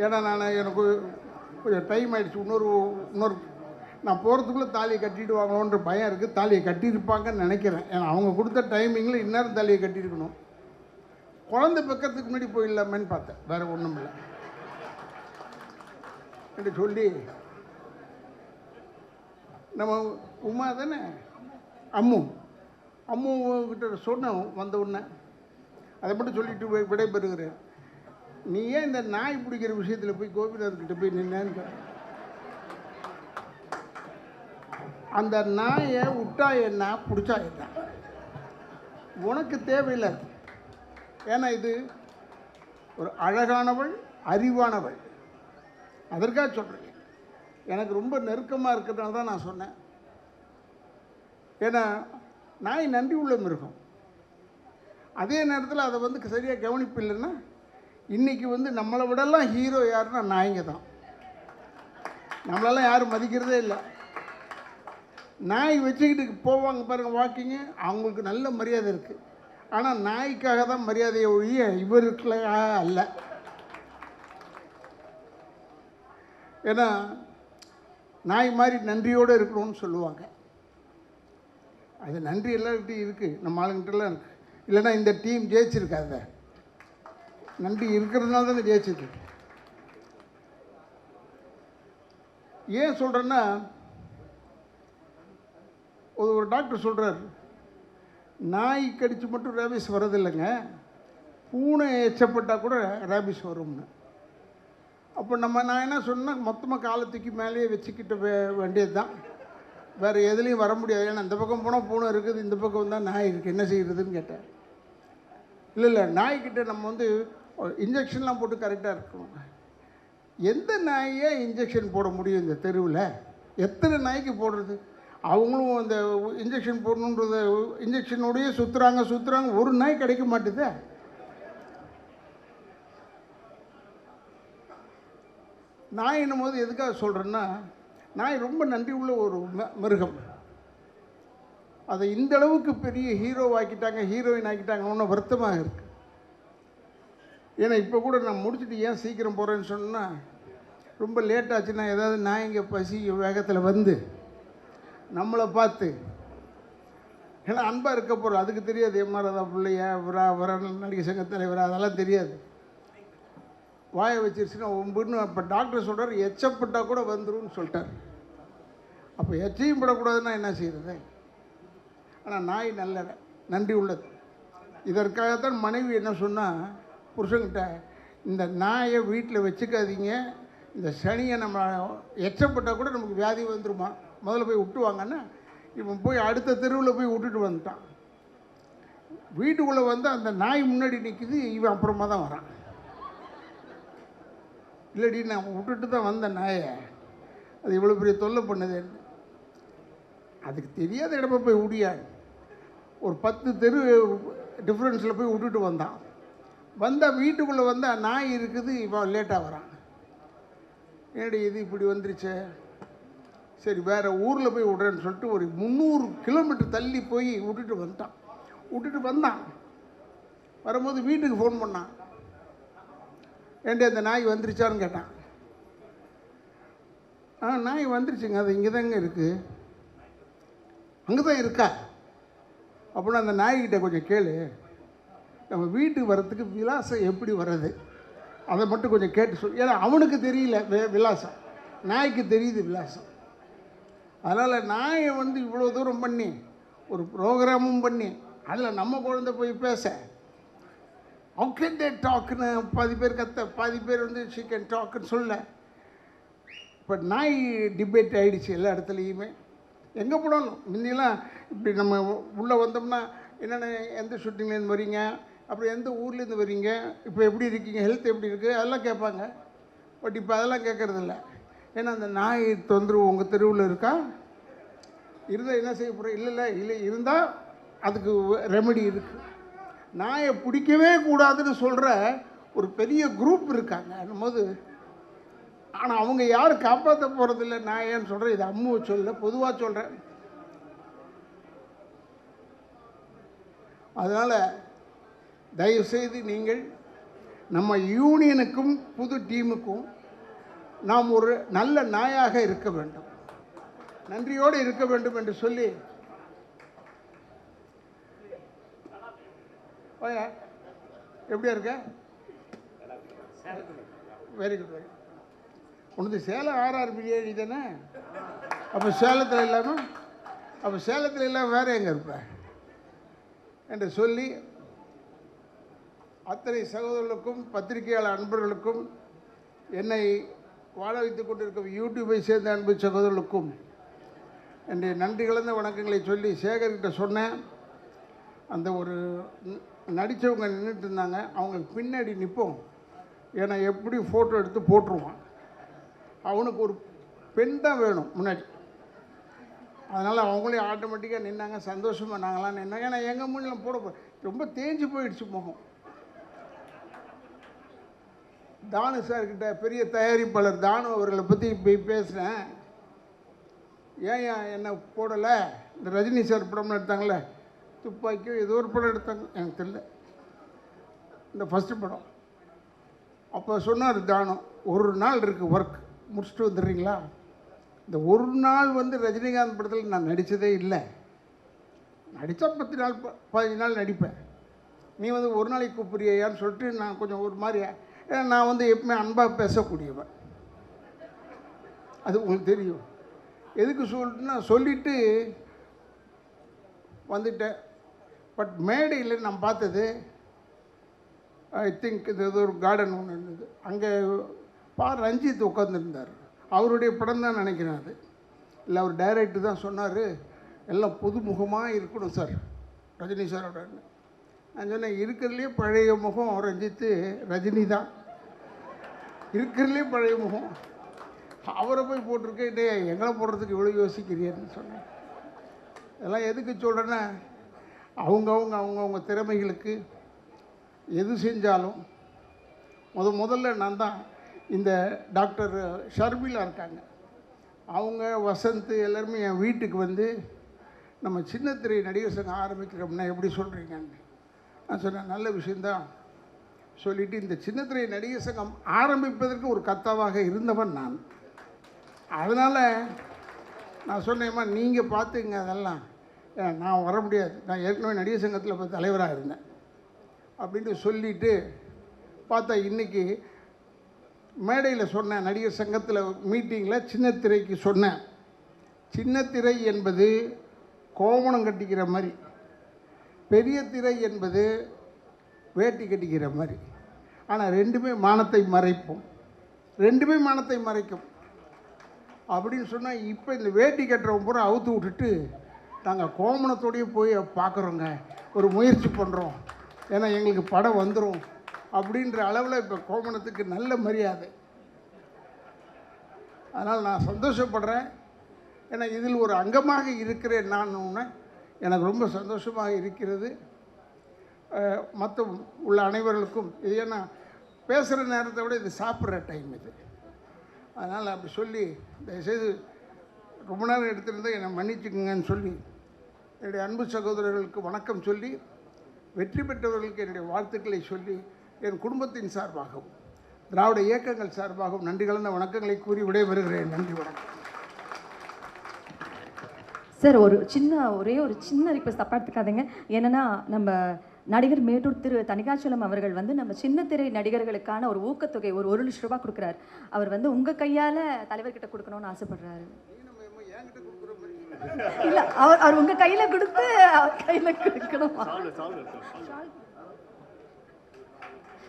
ஏன்னா நான் எனக்கு கொஞ்சம் டைம் ஆகிடுச்சு இன்னொரு இன்னொரு நான் போகிறதுக்குள்ளே தாலியை கட்டிடுவாங்களோன்ற பயம் இருக்குது தாலியை கட்டியிருப்பாங்கன்னு நினைக்கிறேன். ஏன்னா அவங்க கொடுத்த டைமிங்கில் இந்நேரம் தாலியை கட்டியிருக்கணும். குழந்தை பக்கத்துக்கு முன்னாடி போயிடலாமேன்னு பார்த்தேன். வேறு ஒன்றும் இல்லை. என்று சொல்லி நம்ம உமா தானே? அம்மு. அம்மு கிட்ட சொன்னோம் வந்த உடனே. அதை மட்டும் சொல்லிட்டு விடைபெறுகிறேன். நீ ஏன் இந்த நாய் பிடிக்கிற விஷயத்தில் போய் கோபிநாத்கிட்ட போய் நின்னேன்னு அந்த நாயை விட்டா என்ன பிடிச்சா என்ன? உனக்கு தேவையில்லை. ஏன்னா இது ஒரு அழகானவள் அறிவானவள். அதற்காக சொல்கிறேன் எனக்கு ரொம்ப நெருக்கமாக இருக்கிறதுனால தான் நான் சொன்னேன். ஏன்னா நாய் நன்றி உள்ள மிருகம். அதே நேரத்தில் அதை வந்து சரியாக கவனிப்பு இல்லைன்னா இன்றைக்கி வந்து நம்மளை விடலாம் ஹீரோ யாருன்னா நாய்ங்க தான். நம்மளெல்லாம் யாரும் மதிக்கிறதே இல்லை. நாய் வச்சுக்கிட்டு போவாங்க பாருங்கள் வாக்கிங்கு அவங்களுக்கு நல்ல மரியாதை இருக்குது ஆனால் நாய்க்காக தான் மரியாதையை ஒழிய இவருக்குலாம் அல்ல. ஏன்னா நாய் மாதிரி நன்றியோடு இருக்கணும்னு சொல்லுவாங்க. அது நன்றி எல்லாருக்கிட்டையும் இருக்குது நம்ம ஆளுங்கிட்டலாம் இருக்குது இல்லைன்னா இந்த டீம் ஜெயிச்சிருக்காத. நன்றி இருக்கிறதுனால தான் ஜெயிச்சது ஏன் சொல்கிறேன்னா ஒரு ஒரு டாக்டர் சொல்கிறார் நாய் கடித்து மட்டும் ரேபிஸ் வரதில்லைங்க பூனை எச்சப்பட்டால் கூட ரேபிஸ் வரும்னு. அப்போ நம்ம நான் என்ன சொன்னேன் மொத்தமாக காலத்துக்கு மேலேயே வச்சுக்கிட்ட வே வேண்டியது தான் வேறு எதுலேயும் வர முடியாது. ஏன்னா இந்த பக்கம் போனால் பூனை இருக்குது இந்த பக்கம் வந்தால் நாய் இருக்குது என்ன செய்கிறதுன்னு கேட்டேன். இல்லை இல்லை நாய்க்கிட்ட நம்ம வந்து இன்ஜெக்ஷன்லாம் போட்டு கரெக்டாக இருக்கணும் எந்த நாயே இன்ஜெக்ஷன் போட முடியும் இந்த தெருவில்? எத்தனை நாய்க்கு போடுறது? அவங்களும் அந்த இன்ஜெக்ஷன் போடணுன்றத இன்ஜெக்ஷனோடய சுற்றுறாங்க சுற்றுறாங்க ஒரு நாய் கிடைக்க மாட்டுதே. நாய் என்னும் போது எதுக்காக சொல்கிறேன்னா நாய் ரொம்ப நன்றி உள்ள ஒரு ம- மிருகம். அதை இந்த அளவுக்கு பெரிய ஹீரோ ஆக்கிட்டாங்க ஹீரோயின் ஆக்கிட்டாங்க ஒன்றும் வருத்தமாக இருக்குது ஏன்னா இப்போ கூட நான் முடிச்சுட்டு ஏன் சீக்கிரம் போகிறேன்னு சொன்னால் ரொம்ப லேட் ஆச்சுன்னா ஏதாவது இங்கே பசி வேகத்தில் வந்து நம்மளை பார்த்து ஏன்னா அன்பாக இருக்க போகிறோம் அதுக்கு தெரியாது. எம்ஆர்ஆதா பிள்ளையா வரா வர நடிகை சங்க தலைவரா அதெல்லாம் தெரியாது. வாயை வச்சிருச்சுன்னா ஒம்புன்னு இப்போ டாக்டர் சொல்கிறார் எச்சப்பட்டால் கூட வந்துரும்னு சொல்லிட்டார். அப்போ எச்சையும் படக்கூடாதுன்னா என்ன செய்கிறது ஆனால் நாய் நல்ல நன்றி உள்ளது. இதற்காகத்தான் மனைவி என்ன சொன்னால் புருஷன்கிட்ட இந்த நாயை வீட்டில் வச்சுக்காதீங்க இந்த சனியை நம்ம எச்சப்பட்டால் கூட நமக்கு வியாதி வந்துருமா? முதல்ல போய் விட்டுவாங்கன்னா இவன் போய் அடுத்த தெருவில் போய் விட்டுட்டு வந்துட்டான். வீட்டுக்குள்ளே வந்து அந்த நாய் முன்னாடி நிற்கிது இவன் அப்புறமா தான் வரான். இல்லடி நான் விட்டுட்டு தான் வந்தேன் நாயை. அது இவ்வளோ பெரிய தொல்லை பண்ணுதேன்னு அதுக்கு தெரியாத இடமா போய் விடியா ஒரு பத்து தெரு டிஃப்ரென்ஸில் போய் விட்டுட்டு வந்தான். வந்தால் வீட்டுக்குள்ளே வந்தால் நாய் இருக்குது இப்போ லேட்டாக வரான். ஏடி இது இப்படி வந்துருச்சே? சரி வேறு ஊரில் போய் விடுறேன்னு சொல்லிட்டு ஒரு முந்நூறு கிலோமீட்டர் தள்ளி போய் விட்டுட்டு வந்துட்டான். விட்டுட்டு வந்தான். வரும்போது வீட்டுக்கு ஃபோன் பண்ணான். ஏண்டி அந்த நாய் வந்துருச்சான்னு கேட்டான். ஆ நாய் வந்துருச்சுங்க. அது இங்கே தாங்க இருக்குது அங்கே தான் இருக்கா? அப்படின்னா அந்த நாய்கிட்ட கொஞ்சம் கேளு. நம்ம வீட்டுக்கு வர்றதுக்கு விலாசம் எப்படி வர்றது? அதை மட்டும் கொஞ்சம் கேட்டு சொல். ஏன்னா அவனுக்கு தெரியல விலாசம். நாய்க்கு தெரியுது விலாசம். அதனால் நாயை வந்து இவ்வளோ தூரம் பண்ணி ஒரு ப்ரோக்ராமும் பண்ணி அதில் நம்ம குழந்தை போய் பேச. கேன் தே டாக்னு பாதி பேர் கத்த பாதி பேர் வந்து ஷீ டாக்குன்னு சொல்ல. இப்போ நாய் டிபேட் ஆகிடுச்சு எல்லா இடத்துலையுமே. எங்கே போனாலும் முன்னெல்லாம் இப்படி நம்ம உள்ளே வந்தோம்னா என்னென்ன எந்த ஷூட்டிங்லேருந்து வரீங்க அப்புறம் எந்த ஊர்லேருந்து வரீங்க இப்போ எப்படி இருக்கீங்க? ஹெல்த் எப்படி இருக்குது அதெல்லாம் கேட்பாங்க. பட் இப்போ அதெல்லாம் கேட்குறதில்ல. ஏன்னா அந்த நாய் தொந்தரவு உங்கள் தெருவில் இருக்கா? இருந்தால் என்ன செய்ய போகிறோம் இல்லை இல்லை இல்லை இருந்தால் அதுக்கு ரெமெடி இருக்குது நாயை பிடிக்கவே கூடாதுன்னு சொல்கிற ஒரு பெரிய குரூப் இருக்காங்க. போது ஆனால் அவங்க யாரும் காப்பாற்ற போகிறதில்ல நான் ஏன்னு சொல்கிறேன் இது அம்முவை சொல்ல பொதுவாக சொல்கிறேன் அதனால் தயவுசெய்து நீங்கள் நம்ம யூனியனுக்கும் புது டீமுக்கும் நாம் ஒரு நல்ல நாயாக இருக்க வேண்டும். நன்றியோடு இருக்க வேண்டும் என்று சொல்லி. ஓயா எப்படியா இருக்க? வெரி குட் வெரி உனது சேலம் ஆர்ஆர் பிரியாணி தானே? அப்போ சேலத்தில் இல்லாமல் அப்போ சேலத்தில் இல்லாமல் வேறு எங்கே இருப்ப? என்று சொல்லி அத்தனை சகோதரர்களுக்கும் பத்திரிகையாளர் அன்பர்களுக்கும் என்னை வாழ வைத்துக் கொண்டிருக்கும் யூடியூபை சேர்ந்த அன்பு சகோதரர்களுக்கும் என்னுடைய நன்றி கலந்த வணக்கங்களை சொல்லி சேகர்கிட்ட சொன்னேன். அந்த ஒரு நடித்தவங்க நின்றுட்டு இருந்தாங்க. அவங்களுக்கு பின்னாடி நிற்போம் ஏன்னா எப்படி ஃபோட்டோ எடுத்து போட்டுருவான். அவனுக்கு ஒரு பெண் தான் வேணும் முன்னாடி. அதனால் அவங்களே ஆட்டோமேட்டிக்காக நின்னாங்க. சந்தோஷமாக நாங்களாம் நின்னாங்க ஏன்னா எங்கள் முன்னில் போட ரொம்ப தேஞ்சு போயிடுச்சு முகம். தானு சார்கிட்ட பெரிய தயாரிப்பாளர் தானு அவர்களை பற்றி போய் பேசுகிறேன் ஏன் என்னை போடலை? இந்த ரஜினி சார் படம்லாம் எடுத்தாங்களே துப்பாக்கியோ ஏதோ ஒரு படம் எடுத்தாங்க. எனக்கு தெரியல. இந்த ஃபஸ்ட்டு படம். அப்போ சொன்னார் தானம் ஒரு நாள் இருக்குது ஒர்க் முடிச்சுட்டு வந்துடுறீங்களா? இந்த ஒரு நாள் வந்து ரஜினிகாந்த் படத்தில் நான் நடித்ததே இல்லை. நடித்தா பத்து நாள் பதினஞ்சு நாள் நடிப்பேன். நீ வந்து ஒரு நாளைக்கு கூப்பிடுறியான்னு சொல்லிட்டு நான் கொஞ்சம் ஒரு மாதிரி நான் வந்து எப்பவுமே அன்பாக பேசக்கூடியவன். அது உங்களுக்கு தெரியும். எதுக்கு சொல்லிட்டுனா சொல்லிவிட்டு வந்துட்டேன். பட் மேடையில் நான் பார்த்தது ஐ திங்க் இது ஏதோ ஒரு கார்டன் ஒன்று இருந்தது. அங்கே பா ரஞ்சித் உட்காந்துருந்தார் அவருடைய படம் தான் நினைக்கிறேன் அது. இல்லை அவர் டைரக்டர் தான் சொன்னார் எல்லாம் புதுமுகமாக இருக்கணும் சார் ரஜினி சாரோட நான் சொன்னேன் இருக்கிறதுலே பழைய முகம் ரஞ்சித்து ரஜினி தான். இருக்கிறதுலே பழைய முகம். அவரை போய் போட்டிருக்கேன் டே எங்களை போடுறதுக்கு இவ்வளோ யோசிக்கிறீன்னு சொன்னேன். இதெல்லாம் எதுக்கு சொல்கிறேன்னா அவங்கவுங்க அவங்கவுங்க திறமைகளுக்கு எது செஞ்சாலும் முத முதல்ல நான் தான் இந்த டாக்டர் ஷர்மிளா இருக்காங்க. அவங்க வசந்த் எல்லாருமே என் வீட்டுக்கு வந்து நம்ம சின்னத்திரை நடிகர் சங்கம் ஆரம்பிக்கிறோம்னா எப்படி சொல்கிறீங்கன்னு நான் சொன்னேன் நல்ல விஷயந்தான் சொல்லிட்டு இந்த சின்னத்திரை நடிகர் சங்கம் ஆரம்பிப்பதற்கு ஒரு கத்தாவாக இருந்தவன் நான். அதனால் நான் சொன்னேம்மா நீங்கள் பார்த்துங்க அதெல்லாம். நான் வர முடியாது. நான் ஏற்கனவே நடிகர் சங்கத்தில் இப்போ தலைவராக இருந்தேன். அப்படின்ட்டு சொல்லிவிட்டு பார்த்தா இன்றைக்கி மேடையில் சொன்னேன் நடிகர் சங்கத்தில் மீட்டிங்கில் சின்னத்திரைக்கு சொன்னேன். சின்னத்திரை என்பது கோவணம் கட்டிக்கிற மாதிரி பெரிய திரை என்பது வேட்டி கட்டிக்கிற மாதிரி. ஆனால் ரெண்டுமே மானத்தை மறைப்போம். ரெண்டுமே மானத்தை மறைக்கும். அப்படின்னு சொன்னால் இப்போ இந்த வேட்டி கட்டுறவங்க பூரா அவுத்து விட்டுட்டு நாங்கள் கோமணத்தோடையே போய் பார்க்குறோங்க ஒரு முயற்சி பண்ணுறோம் ஏன்னா எங்களுக்கு படம் வந்துடும் அப்படின்ற அளவில் இப்போ கோமணத்துக்கு நல்ல மரியாதை. அதனால் நான் சந்தோஷப்படுறேன். ஏன்னா இதில் ஒரு அங்கமாக இருக்கிறேன் நான் ஒன்று எனக்கு ரொம்ப சந்தோஷமாக இருக்கிறது. மற்ற உள்ள அனைவர்களுக்கும் இது ஏன்னா பேசுகிற நேரத்தை விட இது சாப்பிட்ற டைம் இது. அதனால் அப்படி சொல்லி தயவுசெய்து ரொம்ப நேரம் எடுத்திருந்தா என்னை மன்னிச்சுக்குங்கன்னு சொல்லி என்னுடைய அன்பு சகோதரர்களுக்கு வணக்கம் சொல்லி வெற்றி பெற்றவர்களுக்கு என்னுடைய வாழ்த்துக்களை சொல்லி என் குடும்பத்தின் சார்பாகவும் திராவிட இயக்கங்கள் சார்பாகவும் நன்றி கலந்த வணக்கங்களை கூறி விடைபெறுகிறேன். நன்றி வணக்கம். சார் ஒரு சின்ன ஒரே ஒரு சின்ன ரிக்வஸ்ட் தப்பா எடுத்துக்காதீங்க என்னென்னா நம்ம நடிகர் மேட்டூர் திரு தனிகாச்சலம் அவர்கள் வந்து நம்ம சின்ன திரை நடிகர்களுக்கான ஒரு ஊக்கத்தொகை ஒரு ஒரு லட்ச ரூபாய் கொடுக்குறாரு. அவர் வந்து உங்க கையால தலைவர்கிட்ட கொடுக்கணும்னு ஆசைப்படுறாரு. இல்ல அவர் அவர் உங்க கையில கொடுத்து அவர் கையில கொடுக்கணும்?